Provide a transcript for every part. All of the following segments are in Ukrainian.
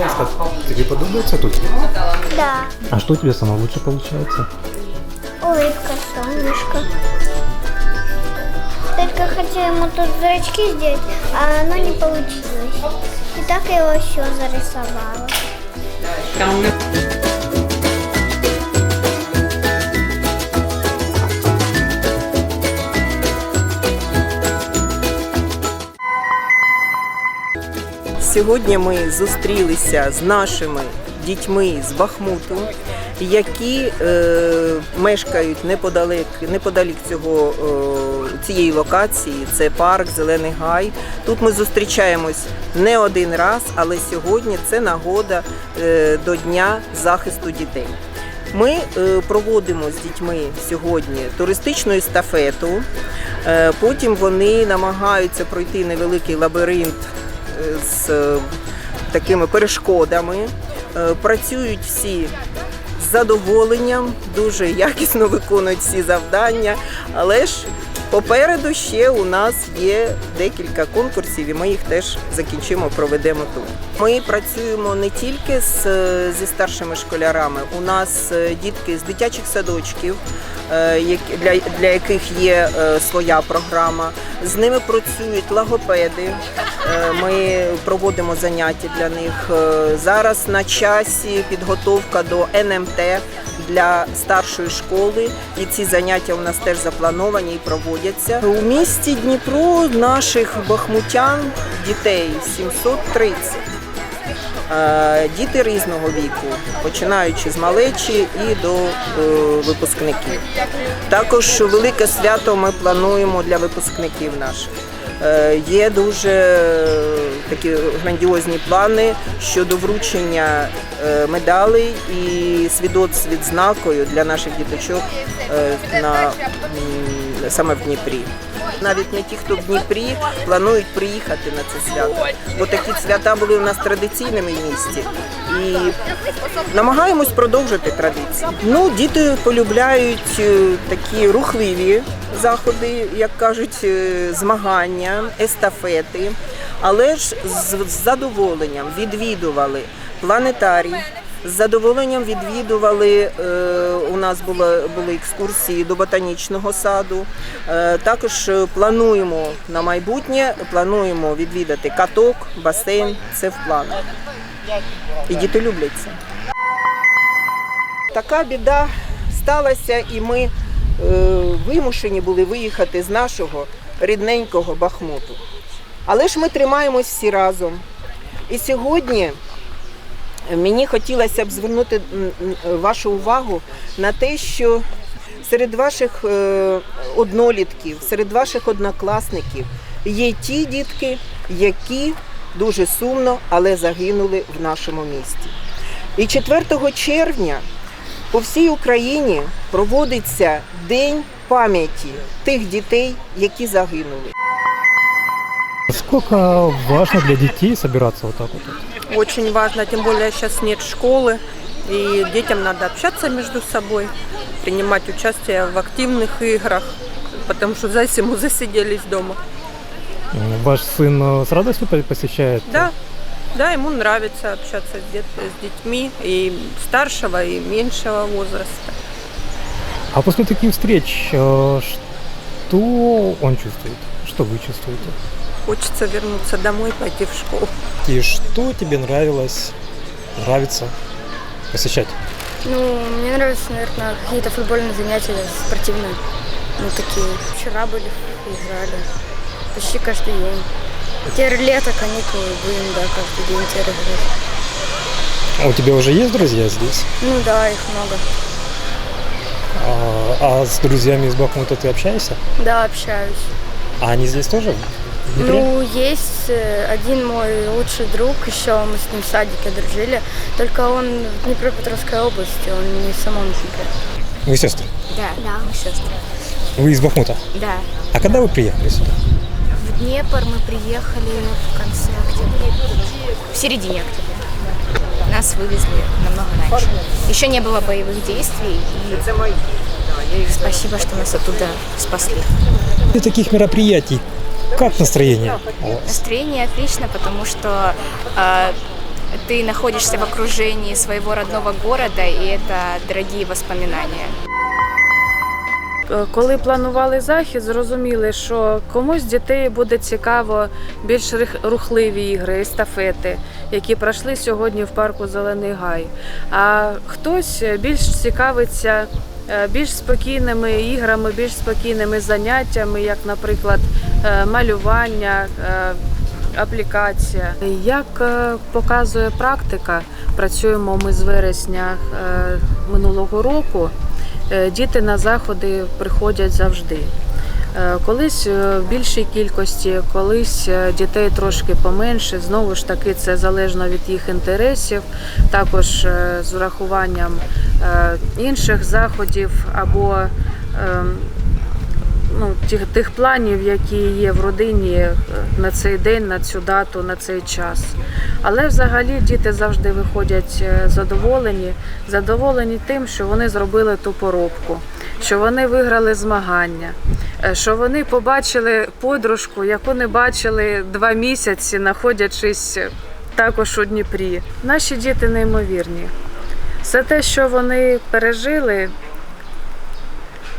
Ласка, тобі подобається тут? Да. А что у тебя самое лучше получается? Улыбка, солнышко. Только хотела ему тут зрачки сделать, а оно не получилось. И так я его еще зарисовала. Сьогодні ми зустрілися з нашими дітьми з Бахмуту, які е, мешкають неподалек, неподалік цього, е, цієї локації. Це парк, Зелений Гай. Тут ми зустрічаємось не один раз, але сьогодні це нагода е, до Дня захисту дітей. Ми е, проводимо з дітьми сьогодні туристичну естафету. Е, Потім вони намагаються пройти невеликий лабіринт з е, такими перешкодами. Е, Працюють всі з задоволенням, дуже якісно виконують всі завдання. Але ж попереду ще у нас є декілька конкурсів, і ми їх теж закінчимо, проведемо тут. Ми працюємо не тільки з, зі старшими школярами. У нас е, дітки з дитячих садочків, е, для, для яких є е, своя програма. З ними працюють логопеди. Е, Ми проводимо заняття для них. Е, Зараз на часі підготовка до НМТ для старшої школи, і ці заняття у нас теж заплановані і проводяться. У місті Дніпро наших бахмутян дітей 730. Е, Діти різного віку, починаючи з малечі і до е, випускників. Також велике свято ми плануємо для випускників наших. Е, Є дуже е, такі грандіозні плани щодо вручення е, медалей і свідоцтв відзнакою для наших діточок на, саме в Дніпрі. Навіть не ті, хто в Дніпрі планують приїхати на це свято, бо такі свята були у нас традиційними в місті. І намагаємось продовжити традиції. Ну, діти полюбляють е, такі рухливі заходи, як кажуть, е, змагання, естафети, але ж з з задоволенням відвідували планетарій. З задоволенням відвідували. е, У нас були, були екскурсії до ботанічного саду. Е, Також е, плануємо на майбутнє, плануємо відвідати каток, басейн. Це в планах. І діти люблять це. Така біда сталася, і ми вимушені були виїхати з нашого рідненького Бахмуту. Але ж ми тримаємось всі разом. І сьогодні мені хотілося б звернути вашу увагу на те, що серед ваших е, однолітків, серед ваших однокласників є ті дітки, які дуже сумно, але загинули в нашому місті. І 4 червня по всій Україні проводиться День пам'яті тих дітей, які загинули. Насколько важно для детей собираться вот так? Очень важно, тем более сейчас нет школы, и детям надо общаться между собой, принимать участие в активных играх, потому что за зиму засиделись дома. М, Ваш сын э, с радостью по- посещает? Да, да, ему нравится общаться с, дет- с детьми и старшего, и меньшего возраста. А после таких встреч, э, что он чувствует? Что вы чувствуете? Хочется вернуться домой, пойти в школу. И что тебе нравилось, нравится посещать? Ну, мне нравятся, наверное, какие-то футбольные занятия спортивные. Ну, такие. Вчера были, играли. Почти каждый день. Теперь лето, каникулы, будем, да, каждый день теперь играть. А у тебя уже есть друзья здесь? Ну да, их много. А, а с друзьями из Бахмута ты общаешься? Да, общаюсь. А они здесь тоже? Ну, есть э, один мой лучший друг, еще мы с ним в садике дружили, только он в Днепропетровской области, он не в самом Днепре. Вы сестры? Да, да, мы сестры. Вы из Бахмута? Да. А когда вы приехали сюда? В Днепр мы приехали в конце октября. В середине октября. Нас вывезли намного раньше. Еще не было боевых действий, и спасибо, что нас оттуда спасли. После таких мероприятий как настроение? у вас? Настроение отлично, потому что э, ты находишься в окружении своего родного города, и это дорогие воспоминания. Е, Коли планували захід, зрозуміли, що комусь з дітей буде цікаво більш рих- рухливі ігри, естафети, які пройшли сьогодні в парку Зелений Гай. А хтось більш цікавиться е, більш спокійними іграми, більш спокійними заняттями, як, наприклад, е, малювання. е, Аплікація. Як е, показує практика, працюємо ми з вересня е, минулого року. Е, Діти на заходи приходять завжди. Е, Колись е, в більшій кількості, колись е, дітей трошки поменше. Знову ж таки, це залежно від їх інтересів, також е, з урахуванням е, інших заходів або ем, ну, тих, тих планів, які є в родині е, на цей день, на цю дату, на цей час. Але взагалі діти завжди виходять е, задоволені, задоволені тим, що вони зробили ту поробку, що вони виграли змагання, е, що вони побачили подружку, яку не бачили два місяці, знаходячись також у Дніпрі. Наші діти неймовірні. Все те, що вони пережили,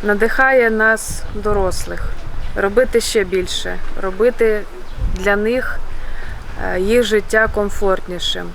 надихає нас, дорослих, робити ще більше, робити для них е, їх життя комфортнішим.